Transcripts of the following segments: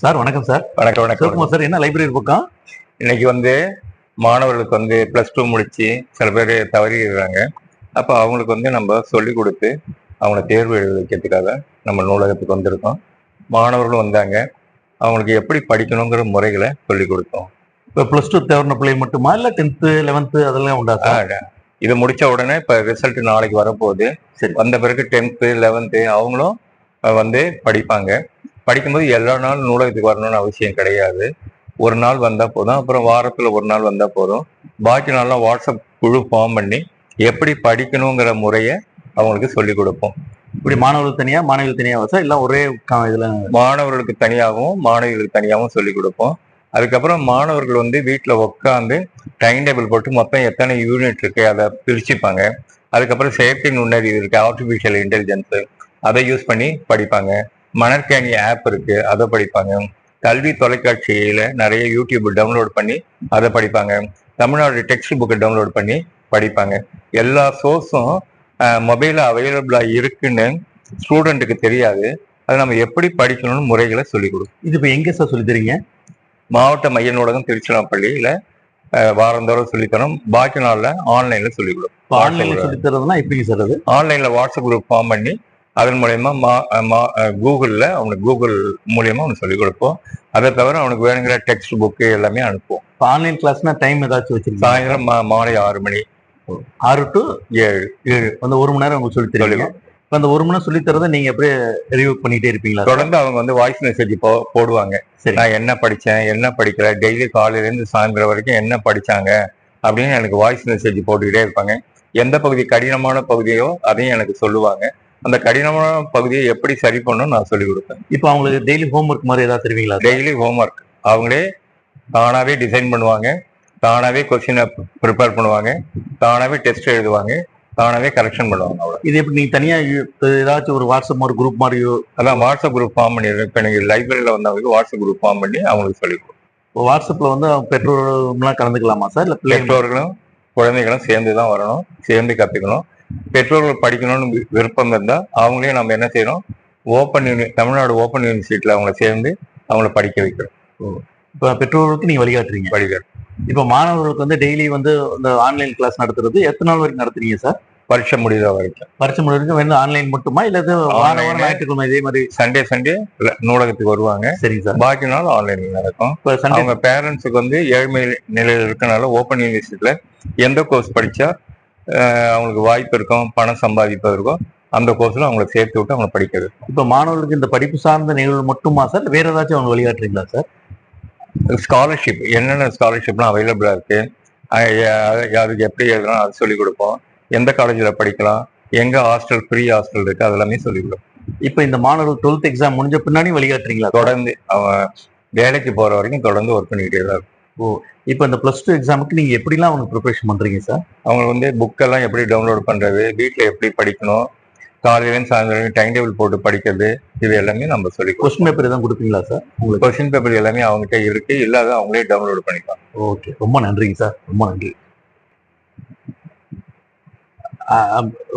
Sir வணக்கம் sir. வணக்கம் வணக்கம். சிவகுமார் சார் என்ன லைப்ரரி பக்கம் இன்னைக்கு வந்து மாணவர்களுக்கு வந்து ப்ளஸ் டூ முடிச்சு சில பேர் தவறிடுறாங்க. அப்போ அவங்களுக்கு வந்து நம்ம சொல்லி கொடுத்து அவங்கள தேர்வு எழுத வைக்கிறதுக்காக நம்ம நூலகத்துக்கு வந்திருக்கோம். மாணவர்களும் வந்தாங்க. அவங்களுக்கு எப்படி படிக்கணுங்கிற முறைகளை சொல்லி கொடுத்தோம். இப்போ ப்ளஸ் டூ தேர்ன பிள்ளை மட்டுமா? இல்லை டென்த்து லெவன்த்து அதெல்லாம் உண்டா இது முடிச்ச உடனே இப்போ ரிசல்ட் நாளைக்கு வரப்போகுது. சரி. வந்த பிறகு டென்த்து லெவன்த்து அவங்களும் வந்து படிப்பாங்க. படிக்கும்போது எல்லா நாளும் நூலகத்துக்கு வரணும்னு அவசியம் கிடையாது. ஒரு நாள் வந்தால் போதும். அப்புறம் வாரத்தில் ஒரு நாள் வந்தால் போதும். பாக்கி நாள்லாம் வாட்ஸ்அப் குழு ஃபார்ம் பண்ணி எப்படி படிக்கணுங்கிற முறையை அவங்களுக்கு சொல்லிக் கொடுப்போம். இப்படி மாணவர்கள் தனியா மாணவிகள் தனியாவா? சார் இல்லை ஒரே இதுல? மாணவர்களுக்கு தனியாகவும் மாணவிகளுக்கு தனியாகவும் சொல்லிக் கொடுப்போம். அதுக்கப்புறம் மாணவர்கள் வந்து வீட்டில் உட்காந்து டைம் டேபிள் போட்டு மொத்தம் எத்தனை யூனிட் இருக்கு அதை பிரிச்சுப்பாங்க. அதுக்கப்புறம் செயற்கை நுண்ணறிவு இருக்கு ஆர்டிஃபிஷியல் இன்டெலிஜென்ஸ் அதை யூஸ் பண்ணி படிப்பாங்க. மணற்கேணி ஆப் இருக்கு அதை படிப்பாங்க. கல்வி தொலைக்காட்சியில நிறைய யூடியூப் டவுன்லோட் பண்ணி அதை படிப்பாங்க. தமிழ்நாடு டெக்ஸ்ட் புக்கை டவுன்லோட் பண்ணி படிப்பாங்க. எல்லா சோர்ஸும் மொபைலில் அவைலபிளாக இருக்குன்னு ஸ்டூடெண்ட்டுக்கு தெரியாது. அதை நம்ம எப்படி படிக்கணும்னு முறைகளை சொல்லிக் கொடுப்போம் இது இப்போ எங்க சார் சொல்லி தரீங்க? மாவட்ட மைய நூலகம் திருச்சிராப்பள்ளியில வாரந்தோறும் சொல்லித்தரோம் பாக்கி நாள்ல ஆன்லைன்ல சொல்லிக் இப்போ ஆன்லைன்ல சொல்லி தரதுன்னா எப்படிங்க சார் அது? ஆன்லைன்ல வாட்ஸ்அப் குரூப் ஃபார்ம் பண்ணி அதன் மூலயமா மா மா- கூகுள்ல அவனுக்கு கூகுள் மூலியமா அவனுக்கு சொல்லிக் கொடுப்போம். அதை தவிர அவனுக்கு வேணுங்கிற டெக்ஸ்ட் புக்கு எல்லாமே அனுப்புவோம். ஆன்லைன் கிளாஸ்னா டைம் ஏதாச்சும் வச்சிருக்கீங்க சாயந்தரம் மா- மாலை ஆறு மணி. ஆறு டு ஏழு. ஏழு. அந்த ஒரு மணி நேரம் உங்களுக்கு சொல்லி தருவீங்க இப்போ அந்த ஒரு மணி நேரம் சொல்லி தரதை நீங்க அப்படியே ரிவ்யூ பண்ணிட்டே இருப்பீங்களா? தொடர்ந்து அவங்க வந்து வாய்ஸ் மெசேஜ் போ போடுவாங்க. சரி. நான் என்ன படிச்சேன் என்ன படிக்கல டெய்லி காலையில இருந்து சாயந்தரம் வரைக்கும் என்ன படிச்சாங்க அப்படின்னு எனக்கு வாய்ஸ் மெசேஜ் போட்டுக்கிட்டே இருப்பாங்க. எந்த பகுதி கடினமான பகுதியோ அதையும் எனக்கு சொல்லுவாங்க. அந்த கடினமான பகுதியை எப்படி சரி பண்ணணும் நான் சொல்லிக் கொடுப்பேன். இப்போ அவங்களுக்கு டெய்லி ஹோம்ஒர்க் மாதிரி ஏதாவது தருவீங்களா? டெய்லி ஹோம்ஒர்க் அவங்களே தானாவே டிசைன் பண்ணுவாங்க தானாவே கொஸ்டினை ப்ரிப்பேர் பண்ணுவாங்க தானாவே டெஸ்ட் எழுதுவாங்க தானாவே கரெக்ஷன் பண்ணுவாங்க அவ்வளோ இது எப்படி நீங்க தனியா யூ- ஏதாச்சும் ஒரு வாட்ஸ்அப் ஒரு குரூப் மாதிரியோ? அதான் வாட்ஸ்அப் குரூப் ஃபார்ம் பண்ணிடுறேன். இப்போ நீங்கள் லைப்ரரியில் வந்தவங்களுக்கு வாட்ஸ்அப் குரூப் ஃபார்ம் பண்ணி அவங்களுக்கு சொல்லிக் கொடுப்போம் இப்போ வாட்ஸ்அப்ல வந்து அவங்க பெற்றோர்கள்லாம் கலந்துக்கலாமா சார்? இல்ல பெற்றோர்களும் குழந்தைகளும் சேர்ந்து தான் வரணும் சேர்ந்து கற்றுக்கணும் பெற்றோர்கள் படிக்கணும்னு விருப்பம் இருந்தால் அவங்களே நம்ம என்ன செய்யறோம் ஓப்பன் யூனி தமிழ்நாடு ஓப்பன் யூனிவர்சிட்டியில் அவங்கள சேர்ந்து அவங்கள படிக்க வைக்கிறோம். இப்போ பெற்றோர்களுக்கு நீங்க வழிகாட்டுறீங்க. படிக்க இப்போ மாணவர்களுக்கு வந்து டெய்லி வந்து இந்த ஆன்லைன் கிளாஸ் நடத்துறது எத்தனை நாள் வரைக்கும் நடத்துறீங்க சார் பரீட்சை முடிகிற வரைக்கும். பரிசு வரைக்கும் வந்து ஆன்லைன் மட்டுமா இல்ல வாரம். ஞாயிற்றுக்கிழமை இதே மாதிரி? சண்டே சண்டே நூலகத்துக்கு வருவாங்க. சரிங்க சார் பாக்கி நாள் ஆன்லைனில் நடக்கும். இப்போ சண்டே அவங்க பேரண்ட்ஸுக்கு வந்து ஏழ்மை நிலையில் இருக்கனால ஓப்பன் யூனிவர்சிட்டியில் எந்த கோர்ஸ் படித்தா அவங்களுக்கு வாய்ப்பு இருக்கும் பணம் சம்பாதிப்பதற்கும் அந்த கோர்ஸில் அவங்கள சேர்த்து விட்டு அவங்கள படிக்க வைப்போம். இப்போ மாணவர்களுக்கு இந்த படிப்பு சார்ந்த நிகழ்வு மட்டுமா சார் வேற ஏதாச்சும் அவங்க வழிகாட்டுறீங்களா சார் ஸ்காலர்ஷிப் என்னென்ன ஸ்காலர்ஷிப்லாம் அவைலபிளாக இருக்கு? அதுக்கு எப்படி எழுதலாம் அது சொல்லிக் கொடுப்போம். எந்த காலேஜில் படிக்கலாம்? எங்க ஹாஸ்டல் ஃப்ரீ ஹாஸ்டல் இருக்கு? அது எல்லாமே சொல்லிக் கொடுப்போம். இப்போ இந்த மாணவர்கள் டுவெல்த் எக்ஸாம் முடிஞ்ச பின்னாடி வழிகாட்டுறீங்களா தொடர்ந்து அவன் வேலைக்கு போற வரைக்கும் தொடர்ந்து ஒர்க் பண்ணிக்கிட்டே தான் இருக்கும். இப்போ இந்த பிளஸ் டூ எக்ஸாமுக்கு நீங்க எப்படிலாம் அவனுக்கு ப்ரிப்பரேஷன் பண்றீங்க சார் அவங்க வந்து புக்கெல்லாம் எப்படி டவுன்லோட் பண்றது வீட்டில் எப்படி படிக்கணும் காலையிலேருந்து சாயந்தரம் டைம் டேபிள் போட்டு படிக்கிறது இது எல்லாமே நம்ம சொல்லி கொஸ்டின் பேப்பர் எதுவும் கொடுப்பீங்களா சார் உங்களுக்கு? கொஸ்டின் பேப்பர் எல்லாமே அவங்ககிட்ட இருக்கு. இல்லாத அவங்களே டவுன்லோட் பண்ணிக்கலாம். ஓகே ரொம்ப நன்றிங்க சார் ரொம்ப நன்றி.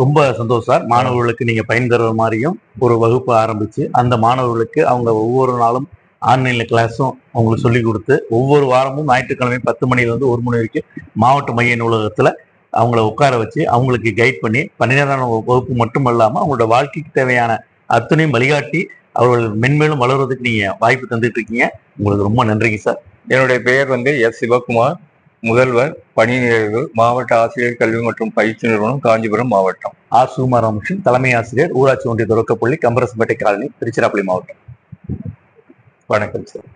ரொம்ப சந்தோஷம் சார் மாணவர்களுக்கு நீங்க பயன் தர்ற மாதிரியும் ஒரு வகுப்பு ஆரம்பிச்சு அந்த மாணவர்களுக்கு அவங்க ஒவ்வொரு நாளும் ஆன்லைன்ல கிளாஸும் அவங்களுக்கு சொல்லி கொடுத்து ஒவ்வொரு வாரமும் ஞாயிற்றுக்கிழமை பத்து மணில இருந்து ஒரு மணி வரைக்கும் மாவட்ட மைய நூலகத்துல அவங்கள உட்கார வச்சு அவங்களுக்கு கைட் பண்ணி பன்னிரெண்டாம் வகுப்பு மட்டும் இல்லாம அவங்களோட வாழ்க்கைக்கு தேவையான அத்தனையும் வழிகாட்டி அவர்கள் மென்மேலும் வளர்வதற்கு நீங்க வாய்ப்பு தந்துட்டு இருக்கீங்க. உங்களுக்கு ரொம்ப நன்றிங்க சார். என்னுடைய பெயர் வந்து எஸ். சிவகுமார். முதல்வர் பணி நிறைவு மாவட்ட ஆசிரியர் கல்வி மற்றும் பயிற்சி நிறுவனம் காஞ்சிபுரம் மாவட்டம். ஆர். சுகுமார் ராமகிருஷ்ணன் தலைமை ஆசிரியர் ஊராட்சி ஒன்றிய தொடக்கப்பள்ளி கம்பரசம்பேட்டை காலனி திருச்சிராப்பள்ளி மாவட்டம். வணக்கம் சார்.